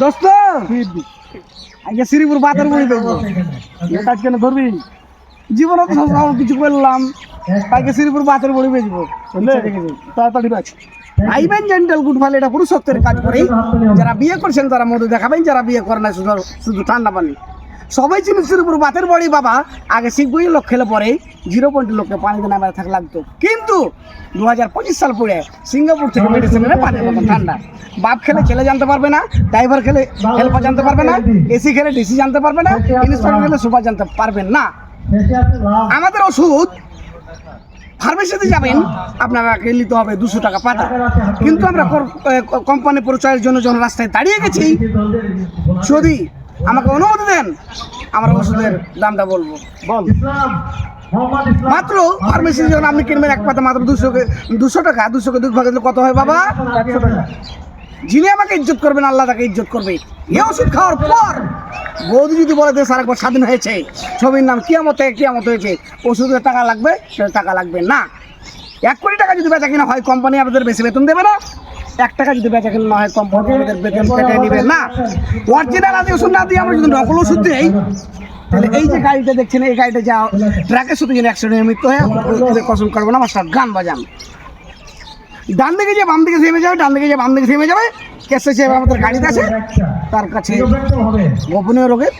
দোস্ত! আজকে শ্রীপুর বাতার বই দেখব। কাজ কেন ধরবি? জীবনে তো কিছু করলাম। আজকে শ্রীপুর বাতের বড়ি বেচবো। বুঝলে? তাড়াতাড়ি বাজ আইবেন জেন্টাল গুড ভালো এটা পুরুষত্বের কাজ করে যারা বিয়ে করছেন, তারা মধু দেখাবেন, যারা বিয়ে করে না শুধু ঠান্ডা পানি। সবাই চিনি শ্রীপুর বাতের বড়ি, বাবা, আগে শিখবই লোক খেলে পরে। জিরো পয়েন্টের লোককে পানিতে নামায় থাকা লাগতো। কিন্তু দু হাজার পঁচিশ সাল পরে সিঙ্গাপুর থেকে মেডিসিন এনে ঠান্ডা। বাপ খেলে ছেলে জানতে পারবে না ড্রাইভার খেলে হেল্পার জানতে পারবে না এসি খেলে ডিসি জানতে পারবে না ইন্সপেক্টর খেলে সুপার জানতে পারবেন না। আমাদের ওষুধ ফার্মেসিতে যাবেন, আপনাকে নিতে হবে দুশো টাকা পাতা। কিন্তু আমরা কোম্পানি পরিচয়ের জন্য যখন রাস্তায় দাঁড়িয়ে গেছি, যদি আমাকে অনুমতি দেন আমার ওষুধের দামটা বলব। বল। মাত্র ফার্মেসি যখন আপনি কিনবেন এক পাতা মাত্র দুশো দুশো টাকা দুশোকে দুই ভাগে কত হয় বাবা? একশো টাকা। যিনি আমাকে ইজ্জত করবেন আল্লাহ তাকে ইজ্জত করবে। এ ওষুধ খাওয়ার পর বৌদি যদি বলে দেশ আরেকবার স্বাধীন হয়েছে। ছবির নাম কিয়ামত কিয়ামত হয়েছে। ওষুধের টাকা লাগবে সেটা টাকা লাগবে না। এক কোটি টাকা যদি বেচা কিনা হয় কোম্পানি আমাদের বেশি বেতন দেবে না। এক টাকা যদি বেচা না হয় কোম্পানি আমাদের বেতন কেটে নেবে। না অরিজিনাল আদি ওষুধ না দিয়ে আমরা যদি নকল ওষুধ দিই, তাহলে এই যে গাড়িটা দেখছেন, এই গাড়িটা যা ট্রাকের সাথে যদি অ্যাক্সিডেন্ট মৃত্যু হয় কসম করব না, মাস্টার, গান বাজান। ডান দিকে যে বাম দিকে থেমে যাবে, ডান দিকে যে বাম দিকে থেমে যাবে, কেসে সে আমাদের গাড়িতে আছে, তার কাছে গোপনীয় রোগের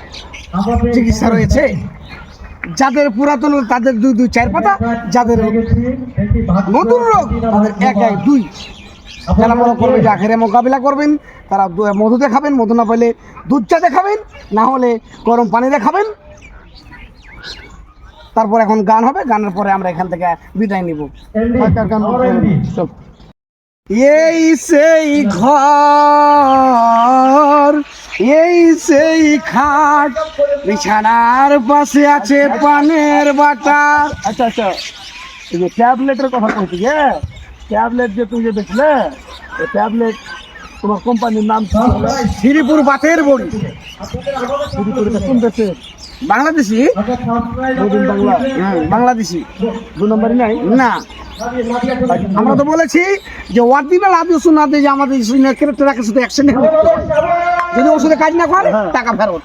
চিকিৎসা রয়েছে। যাদের পুরাতন, তাদের দুই দুই চার পাতা, যাদের নতুন রোগ তাদের এক এক, দুই। যারা মনে করবে যে আখেরে মোকাবিলা করবেন তারা মধু দেখাবেন মধু না পেলে দুধ চা দেখাবেন না হলে গরম পানি দেখাবেন। তারপর এখন গান হবে গানের পরে আমরা এখান থেকে বিদায় নিব। এই সেই ঘর এই সেই খাট বিছানার পাশে আছে পানের বাটা। আচ্ছা আচ্ছা। ট্যাবলেটের কথা বলছি যে ট্যাবলেট যে তুমি যে দেখলে এই ট্যাবলেট তোমার কোম্পানির নাম কি? শ্রীপুর বাতের বড়ি। শ্রীপুর এটা কোন দেশে? বাংলাদেশি? বাংলা। হ্যাঁ বাংলাদেশি। দু নম্বরই নাই? না। আমরা তো বলেছি যে অরিজিনাল আদি ওষুধ না দিয়ে যে আমাদের ক্যারেক্টার শুধু অ্যাক্সিডেন্ট যদি ওষুধে কাজ না করে টাকা ফেরত।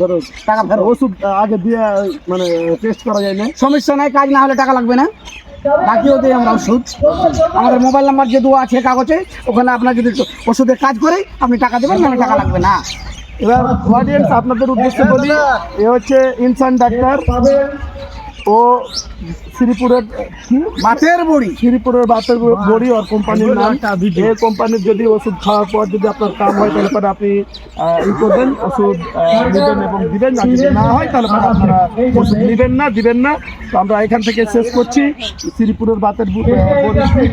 ধরো টাকা ফেরত। ওষুধ আগে দিয়ে মানে টেস্ট করা যায় না? সমস্যা নাই কাজ না হলে টাকা লাগবে না। বাকিও দিই আমরা ওষুধ। আমাদের মোবাইল নাম্বার যে দেওয়া আছে, কাগজে ওখানে আপনার যদি ওষুধের কাজ করে, আপনি টাকা দেবেন না টাকা লাগবে না। এবার আপনাদের উদ্দেশ্যে বলি, এ হচ্ছে ইনসান ডাক্তার ও শ্রীপুরের কি? বাতের বড়ি। শ্রীপুরের বাতের বড়ি ওর কোম্পানির নাম। এই কোম্পানির যদি ওষুধ খাওয়ার পর যদি আপনার কাম হয় তাহলে পরে আপনি ই করবেন ওষুধ আহ, নেবেন এবং দিবেন। আর যদি না হয় তাহলে পরে আপনারা ওষুধ নেবেন না দিবেন না। তো আমরা এখান থেকে শেষ করছি। শ্রীপুরের বাতের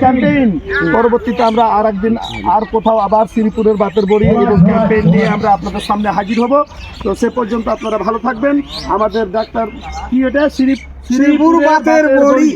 ক্যাম্পেইন পরবর্তীতে আমরা আর একদিন আর কোথাও আবার শ্রীপুরের বাতের বড়ি এবং ক্যাম্পেইন নিয়ে আমরা আপনাদের সামনে হাজির হব। তো সে পর্যন্ত আপনারা ভালো থাকবেন। আমাদের ডাক্তার কি এটা? শ্রী শ্রীপুর বাতের বড়ি।